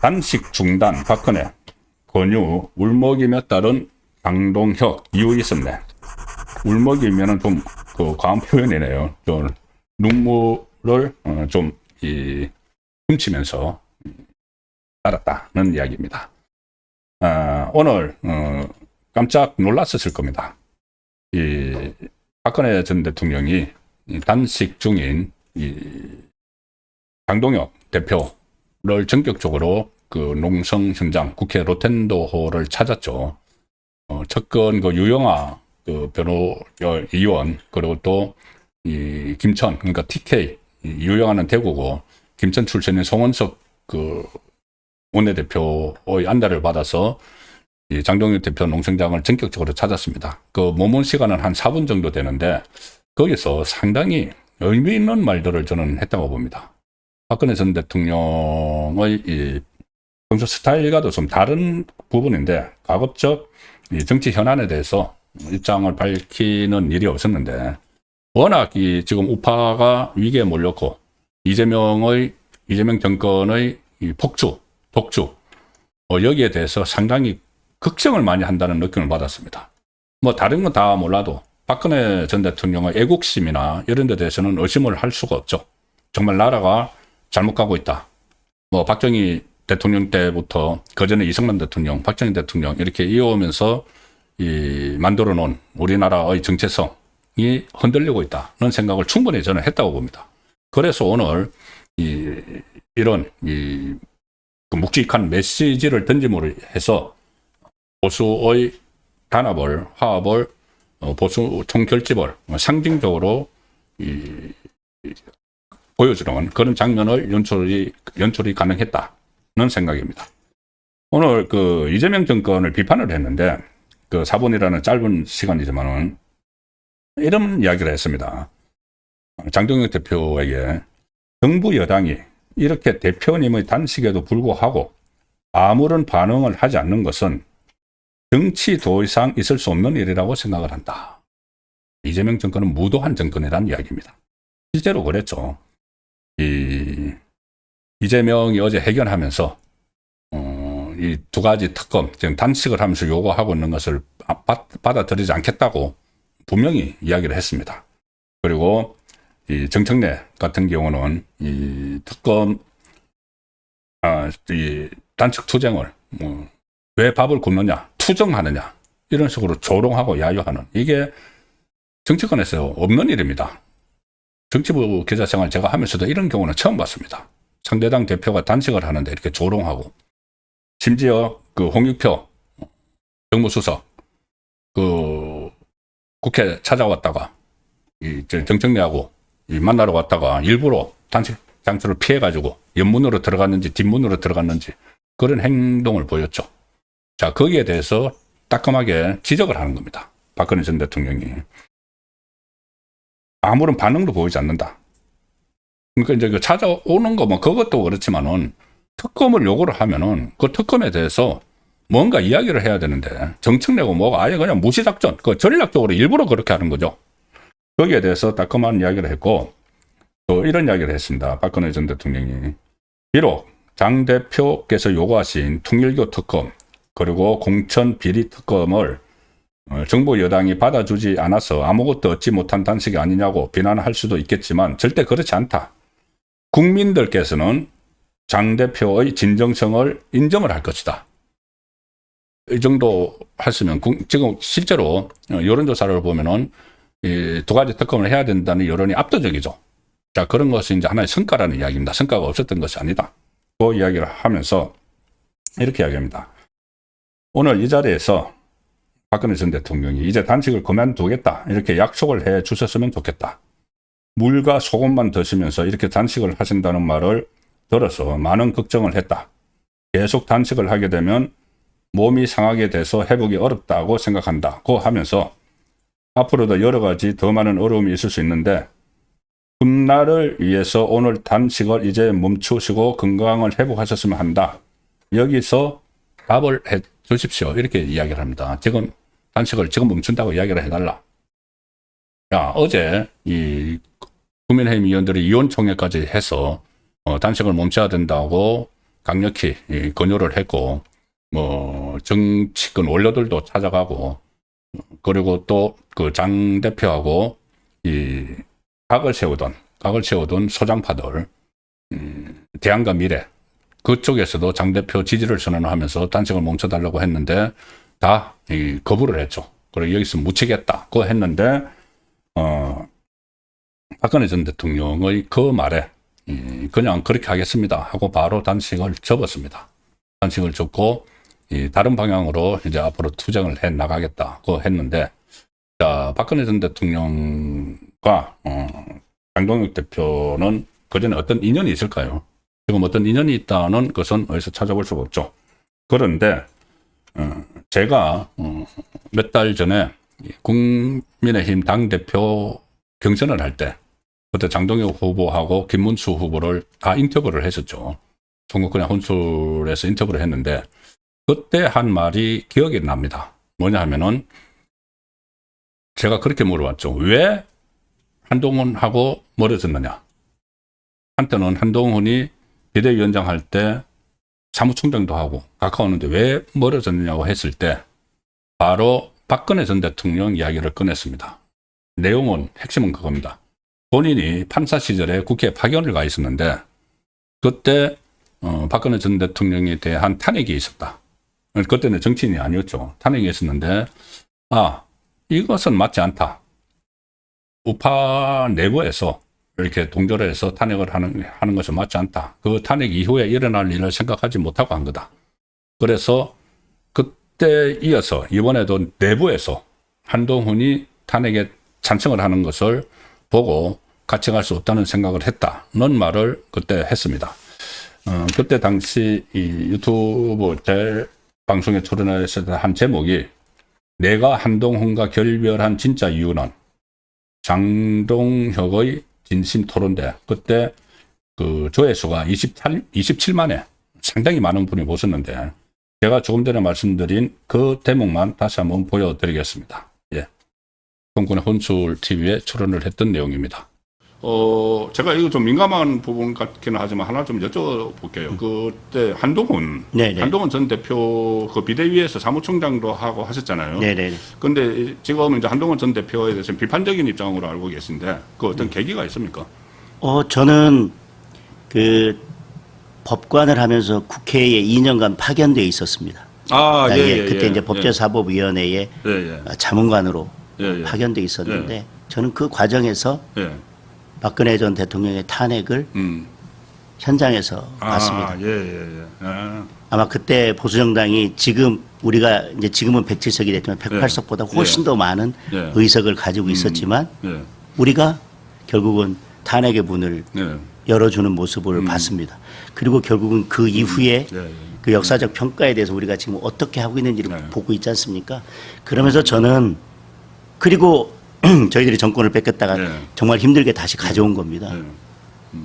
단식 중단 박근혜 권유 울먹이며 따른 강동혁 이유 있었네. 울먹이면은 좀그 과한 표현이네요. 좀 눈물을 어, 좀이 훔치면서 따랐다는 이야기입니다. 아, 오늘 어, 깜짝 놀랐었을 겁니다. 이 박근혜 전 대통령이 이 단식 중인 이 강동혁 대표를 전격적으로 그 농성 현장 국회 로텐도호를 찾았죠. 어, 첫건 그 유영아 그 변호 여- 의원 그리고 또 이 김천 그러니까 TK 이 유영아는 대구고 김천 출신인 송원석 그 원내대표의 안달을 받아서 이 장동혁 대표 농성장을 전격적으로 찾았습니다. 그 모문 시간은 한 4분 정도 되는데 거기서 상당히 의미 있는 말들을 저는 했다고 봅니다. 박근혜 전 대통령의 이 평소 스타일과도 좀 다른 부분인데 가급적 이 정치 현안에 대해서 입장을 밝히는 일이 없었는데 워낙 이 지금 우파가 위기에 몰렸고 이재명의 이재명 정권의 이 폭주, 독주 어, 여기에 대해서 상당히 걱정을 많이 한다는 느낌을 받았습니다. 뭐 다른 건 다 몰라도 박근혜 전 대통령의 애국심이나 이런 데 대해서는 의심을 할 수가 없죠. 정말 나라가 잘못 가고 있다. 뭐 박정희 대통령 때부터 그전에 이승만 대통령, 박정희 대통령 이렇게 이어오면서 이 만들어 놓은 우리나라의 정체성이 흔들리고 있다는 생각을 충분히 저는 했다고 봅니다. 그래서 오늘 이 이런 이그 묵직한 메시지를 던짐으로 해서 보수의 단합을 화합을 어, 보수 총결집을 상징적으로 이, 이, 보여주는 그런 장면을 연출이 연출이 가능했다는 생각입니다. 오늘 그 이재명 정권을 비판을 했는데 그 4분이라는 짧은 시간이지만은 이런 이야기를 했습니다. 장동혁 대표에게 정부 여당이 이렇게 대표님의 단식에도 불구하고 아무런 반응을 하지 않는 것은 정치 더 이상 있을 수 없는 일이라고 생각을 한다. 이재명 정권은 무도한 정권이라는 이야기입니다. 실제로 그랬죠. 이 이재명이 어제 해견하면서 어, 이 두 가지 특검 지금 단식을 하면서 요구하고 있는 것을 아- 받- 받아들이지 않겠다고 분명히 이야기를 했습니다. 그리고 이 정청래 같은 경우는 이 특검 아, 이 단식 투쟁을 뭐 왜 밥을 굶느냐 투정하느냐 이런 식으로 조롱하고 야유하는 이게 정치권에서 없는 일입니다. 정치부 기자 생활 제가 하면서도 이런 경우는 처음 봤습니다. 상대당 대표가 단식을 하는데 이렇게 조롱하고 심지어 그 홍익표 정무수석 그 국회 찾아왔다가 이저 정청래하고 이 만나러 왔다가 일부러 단식 장소를 피해가지고 옆문으로 들어갔는지 뒷문으로 들어갔는지 그런 행동을 보였죠. 자, 거기에 대해서 따끔하게 지적을 하는 겁니다. 박근혜 전 대통령이. 아무런 반응도 보이지 않는다. 그러니까 이제 그 찾아오는 거 뭐 그것도 그렇지만은 특검을 요구를 하면은 그 특검에 대해서 뭔가 이야기를 해야 되는데 정청래고 뭐가 아예 그냥 무시작전, 그 전략적으로 일부러 그렇게 하는 거죠. 거기에 대해서 따끔한 이야기를 했고 또 이런 이야기를 했습니다. 박근혜 전 대통령이 비록 장 대표께서 요구하신 통일교 특검 그리고 공천 비리 특검을 어, 정부 여당이 받아주지 않아서 아무것도 얻지 못한 단식이 아니냐고 비난할 수도 있겠지만 절대 그렇지 않다. 국민들께서는 장 대표의 진정성을 인정을 할 것이다. 이 정도 했으면 국- 지금 실제로 어, 여론조사를 보면은 이두 가지 특검을 해야 된다는 여론이 압도적이죠. 자 그런 것이 이제 하나의 성과라는 이야기입니다. 성과가 없었던 것이 아니다. 그 이야기를 하면서 이렇게 이야기합니다. 오늘 이 자리에서 박근혜 전 대통령이 이제 단식을 그만두겠다 이렇게 약속을 해 주셨으면 좋겠다. 물과 소금만 드시면서 이렇게 단식을 하신다는 말을 들어서 많은 걱정을 했다. 계속 단식을 하게 되면 몸이 상하게 돼서 회복이 어렵다고 생각한다고 하면서 앞으로도 여러 가지 더 많은 어려움이 있을 수 있는데 훗날을 위해서 오늘 단식을 이제 멈추시고 건강을 회복하셨으면 한다. 여기서 답을 해 주십시오. 이렇게 이야기를 합니다. 지금 단식을 지금 멈춘다고 이야기를 해달라. 야, 어제 이 국민의힘 의원들이 이원총회까지 해서 어, 단식을 멈춰야 된다고 강력히 이 권유를 했고 뭐 정치권 원로들도 찾아가고 그리고 또 그 장 대표하고 이 각을 세우던 각을 세우던 소장파들 음, 대안과 미래 그쪽에서도 장 대표 지지를 선언하면서 단식을 멈춰달라고 했는데 다 이, 거부를 했죠. 그리고 여기서 묻히겠다. 그거 했는데 어, 박근혜 전 대통령의 그 말에 이, 그냥 그렇게 하겠습니다 하고 바로 단식을 접었습니다. 단식을 접고 이 다른 방향으로 이제 앞으로 투쟁을 해 나가겠다고 했는데 자 박근혜 전 대통령과 어, 장동혁 대표는 그 전에 어떤 인연이 있을까요? 지금 어떤 인연이 있다는 것은 어디서 찾아볼 수가 없죠. 그런데 어, 제가 몇 달 전에 이 국민의힘 당 대표 경선을 할 때 그때 장동혁 후보하고 김문수 후보를 다 인터뷰를 했었죠. 전국그냥 혼술에서 인터뷰를 했는데 그때 한 말이 기억이 납니다. 뭐냐 하면은 제가 그렇게 물어봤죠. 왜 한동훈하고 멀어졌느냐? 한때는 한동훈이 비대위원장 할 때 사무총장도 하고 가까웠는데 왜 멀어졌느냐고 했을 때 바로 박근혜 전 대통령 이야기를 꺼냈습니다. 내용은 핵심은 그겁니다. 본인이 판사 시절에 국회에 파견을 가 있었는데 그때 어, 박근혜 전 대통령에 대한 탄핵이 있었다. 그때는 정치인이 아니었죠. 탄핵이 있었는데 아 이것은 맞지 않다. 우파 내부에서 이렇게 동조를 해서 탄핵을 하는, 하는 것은 맞지 않다. 그 탄핵 이후에 일어날 일을 생각하지 못하고 한 거다. 그래서 그때 이어서 이번에도 내부에서 한동훈이 탄핵에 찬성을 하는 것을 보고 같이 갈 수 없다는 생각을 했다는 말을 그때 했습니다. 어, 그때 당시 이 유튜브 제 방송에 출연했을 때 한 제목이 내가 한동훈과 결별한 진짜 이유는 장동혁의 진심 토론대 그때 그 조회수가 28, 27만에 상당히 많은 분이 보셨는데 제가 조금 전에 말씀드린 그 대목만 다시 한번 보여드리겠습니다. 예. 동군의 혼술 TV에 출연을 했던 내용입니다. 어, 제가 이거 좀 민감한 부분 같기는 하지만 하나 좀 여쭤볼게요. 그때 한동훈, 네네. 한동훈 전 대표 그 비대위에서 사무총장도 하고 하셨잖아요. 네네. 근데 지금 이제 한동훈 전 대표에 대해서 비판적인 입장으로 알고 계신데 그 어떤 네. 계기가 있습니까? 어, 저는 그 법관을 하면서 국회에 2년간 파견돼 있었습니다. 아, 아, 예, 그때 이제 법제사법위원회에 예, 예, 자문관으로 예, 예. 파견돼 있었는데 저는 그 과정에서 예. 박근혜 전 대통령의 탄핵을 음. 현장에서 봤습니다. 아, 예, 예, 예. 아, 아마 그때 보수정당이 지금 우리가 이제 지금은 107석이 됐지만 108석보다 훨씬 더 많은 예. 의석을 가지고 있었지만 예. 우리가 결국은 탄핵의 문을 예. 열어주는 모습을 봤습니다. 그리고 결국은 그 이후에 예, 예. 그 역사적 평가에 대해서 우리가 지금 어떻게 하고 있는지를 네. 보고 있지 않습니까? 그러면서 저는 그리고 저희들이 정권을 뺏겼다가 네. 정말 힘들게 다시 가져온 겁니다. 예.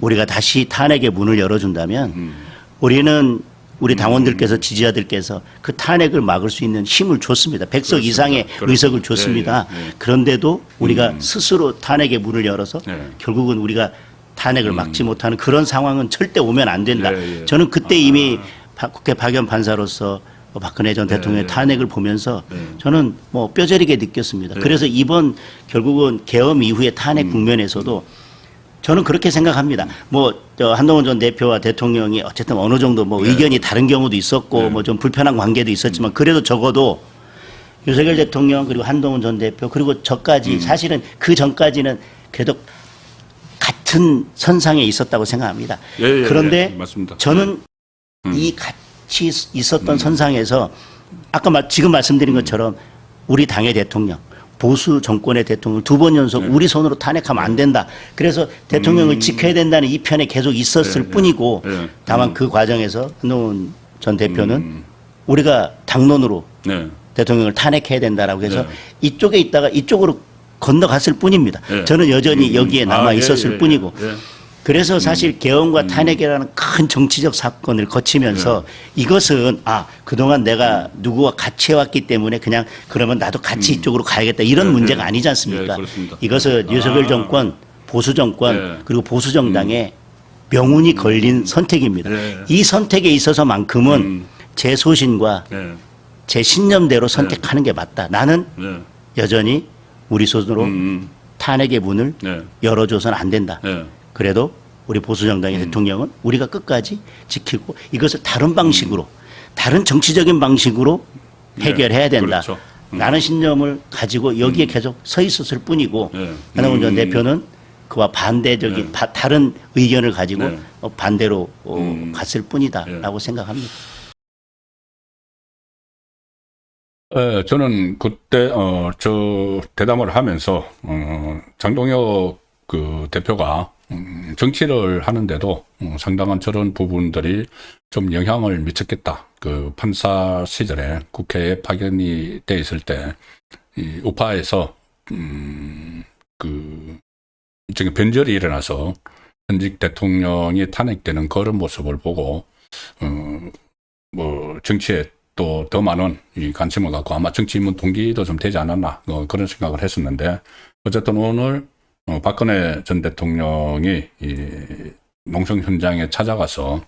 우리가 다시 탄핵의 문을 열어준다면 음. 우리는 우리 당원들께서 지지자들께서 그 탄핵을 막을 수 있는 힘을 줬습니다. 100석 그렇습니다. 이상의 그렇습니다. 의석을 줬습니다. 예, 예, 예. 그런데도 우리가 음. 스스로 탄핵의 문을 열어서 예. 결국은 우리가 탄핵을 막지 못하는 그런 상황은 절대 오면 안 된다. 예, 예. 저는 그때 이미 파- 국회 파견 판사로서 박근혜 전 대통령의 예. 탄핵을 보면서 예. 저는 뭐 뼈저리게 느꼈습니다. 예. 그래서 이번 결국은 계엄 이후의 탄핵 음. 국면에서도 저는 그렇게 생각합니다. 뭐, 저 한동훈 전 대표와 대통령이 어쨌든 어느 정도 뭐 의견이 다른 경우도 있었고 네. 뭐좀 불편한 관계도 있었지만 그래도 적어도 윤석열 대통령 그리고 한동훈 전 대표 그리고 저까지 음. 사실은 그 전까지는 그래도 같은 선상에 있었다고 생각합니다. 예, 예, 그런데 예. 저는 음. 이 같 이 있- 있었던 선상에서 아까 마- 지금 말씀드린 것처럼 우리 당의 대통령 보수 정권의 대통령 두 번 연속 네. 우리 손으로 탄핵하면 안 된다. 그래서 대통령을 지켜야 된다는 이 편에 계속 있었을 네, 네. 뿐이고 네. 다만 음. 그 과정에서 한동훈 전 대표는 음. 우리가 당론으로 네. 대통령을 탄핵해야 된다라고 해서 네. 이쪽에 있다가 이쪽으로 건너갔을 뿐입니다. 예. 저는 여전히 음, 여기에 남아 아, 예, 있었을 예, 뿐이고 예. 그래서 사실 개헌과 탄핵이라는 큰 정치적 사건을 거치면서 이것은 아 그동안 내가 누구와 같이 해왔기 때문에 그냥 그러면 나도 같이 이쪽으로 가야겠다 이런 문제가 아니지 않습니까? 네, 그렇습니다. 이것은 윤석열 아. 정권 보수 정권 네. 그리고 보수 정당의 명운이 걸린 선택입니다. 네. 이 선택에 있어서만큼은 음. 제 소신과 네. 제 신념대로 선택하는 게 맞다. 나는 네. 여전히 우리 손으로 음, 탄핵의 문을 네. 열어줘서는 안 된다. 네. 그래도 우리 보수정당의 음. 대통령은 우리가 끝까지 지키고 이것을 다른 방식으로 다른 정치적인 방식으로 네, 해결해야 된다. 그렇죠. 음. 라는 신념을 가지고 여기에 계속 서 있었을 뿐이고 네. 하나원 전 음. 대표는 그와 반대적인 바- 다른 의견을 가지고 네. 어, 반대로 어, 음. 갔을 뿐이다라고 생각합니다. 예, 저는 그때 어, 저 대담을 하면서 어, 장동혁 그 대표가 음, 정치를 하는데도 음, 상당한 저런 부분들이 좀 영향을 미쳤겠다. 그 판사 시절에 국회에 파견이 돼 있을 때 이 우파에서 음, 그 일종의 변절이 일어나서 현직 대통령이 탄핵되는 그런 모습을 보고 어, 뭐 정치에 또 더 많은 이 관심을 갖고 아마 정치 입문 동기도 좀 되지 않았나 어, 그런 생각을 했었는데 어쨌든 오늘 어, 박근혜 전 대통령이 이 농성 현장에 찾아가서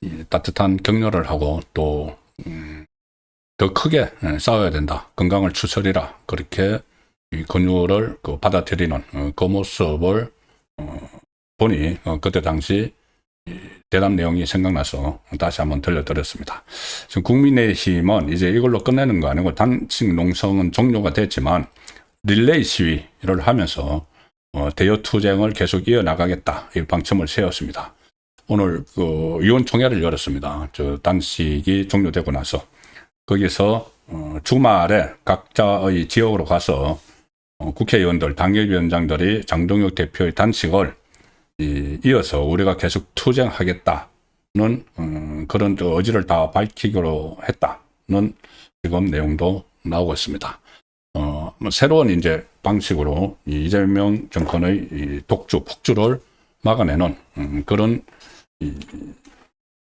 이 따뜻한 격려를 하고 또 음, 더 크게 예, 싸워야 된다 건강을 추스리라 그렇게 이 권유를 그 받아들이는 어, 그 모습을 어, 보니 어, 그때 당시 이 대담 내용이 생각나서 다시 한번 들려드렸습니다. 지금 국민의힘은 이제 이걸로 끝내는 거 아니고 단식 농성은 종료가 됐지만 릴레이 시위를 하면서 어, 대여 투쟁을 계속 이어나가겠다 이 방침을 세웠습니다. 오늘 그 의원총회를 열었습니다. 저 단식이 종료되고 나서 거기서 어, 주말에 각자의 지역으로 가서 어, 국회의원들, 당협위원장들이 장동혁 대표의 단식을 이, 이어서 우리가 계속 투쟁하겠다는 음, 그런 또 의지를 다 밝히기로 했다는 지금 내용도 나오고 있습니다. 어, 뭐 새로운 이제 방식으로 이 이재명 정권의 이 독주, 폭주를 막아내는 음, 그런 이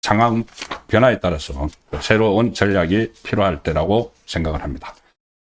상황 변화에 따라서 새로운 전략이 필요할 때라고 생각을 합니다.